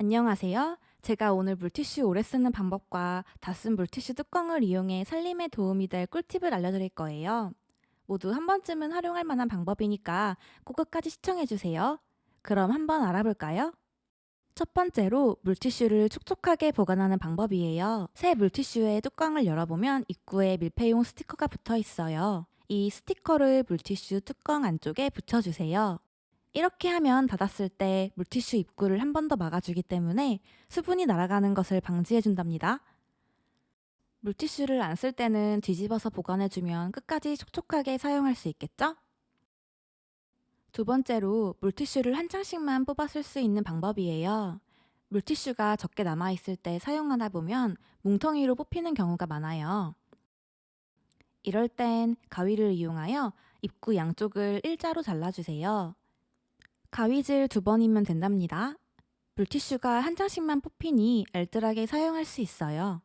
안녕하세요. 제가 오늘 물티슈 오래 쓰는 방법과 다 쓴 물티슈 뚜껑을 이용해 살림에 도움이 될 꿀팁을 알려드릴 거예요. 모두 한 번쯤은 활용할 만한 방법이니까 꼭 끝까지 시청해주세요. 그럼 한번 알아볼까요? 첫 번째로 물티슈를 촉촉하게 보관하는 방법이에요. 새 물티슈의 뚜껑을 열어보면 입구에 밀폐용 스티커가 붙어 있어요. 이 스티커를 물티슈 뚜껑 안쪽에 붙여주세요. 이렇게 하면 닫았을 때 물티슈 입구를 한 번 더 막아주기 때문에 수분이 날아가는 것을 방지해준답니다. 물티슈를 안 쓸 때는 뒤집어서 보관해주면 끝까지 촉촉하게 사용할 수 있겠죠? 두 번째로 물티슈를 한 장씩만 뽑아 쓸 수 있는 방법이에요. 물티슈가 적게 남아있을 때 사용하다 보면 뭉텅이로 뽑히는 경우가 많아요. 이럴 땐 가위를 이용하여 입구 양쪽을 일자로 잘라주세요. 가위질 두 번이면 된답니다. 물티슈가 한 장씩만 뽑히니 알뜰하게 사용할 수 있어요.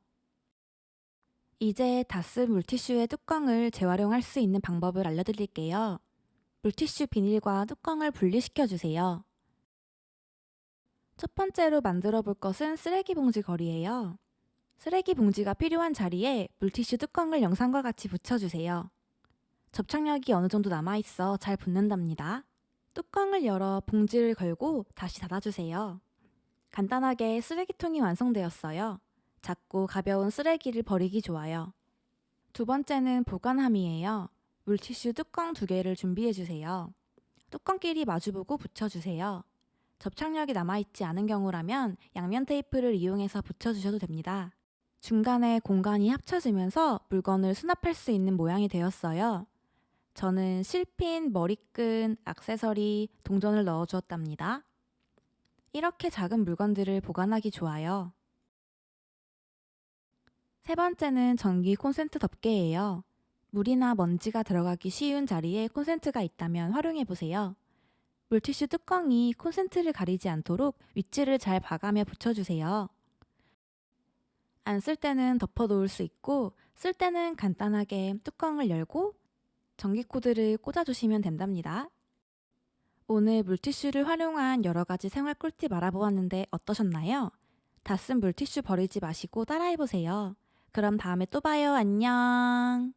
이제 다 쓴 물티슈의 뚜껑을 재활용할 수 있는 방법을 알려드릴게요. 물티슈 비닐과 뚜껑을 분리시켜 주세요. 첫 번째로 만들어 볼 것은 쓰레기 봉지 거리예요. 쓰레기 봉지가 필요한 자리에 물티슈 뚜껑을 영상과 같이 붙여주세요. 접착력이 어느 정도 남아있어 잘 붙는답니다. 뚜껑을 열어 봉지를 걸고 다시 닫아주세요. 간단하게 쓰레기통이 완성되었어요. 작고 가벼운 쓰레기를 버리기 좋아요. 두 번째는 보관함이에요. 물티슈 뚜껑 두 개를 준비해주세요. 뚜껑끼리 마주보고 붙여주세요. 접착력이 남아있지 않은 경우라면 양면 테이프를 이용해서 붙여주셔도 됩니다. 중간에 공간이 합쳐지면서 물건을 수납할 수 있는 모양이 되었어요. 저는 실핀, 머리끈, 액세서리, 동전을 넣어 주었답니다. 이렇게 작은 물건들을 보관하기 좋아요. 세 번째는 전기 콘센트 덮개예요. 물이나 먼지가 들어가기 쉬운 자리에 콘센트가 있다면 활용해 보세요. 물티슈 뚜껑이 콘센트를 가리지 않도록 위치를 잘 봐가며 붙여주세요. 안 쓸 때는 덮어 놓을 수 있고, 쓸 때는 간단하게 뚜껑을 열고 전기 코드를 꽂아주시면 된답니다. 오늘 물티슈를 활용한 여러 가지 생활 꿀팁 알아보았는데 어떠셨나요? 다 쓴 물티슈 버리지 마시고 따라해보세요. 그럼 다음에 또 봐요. 안녕.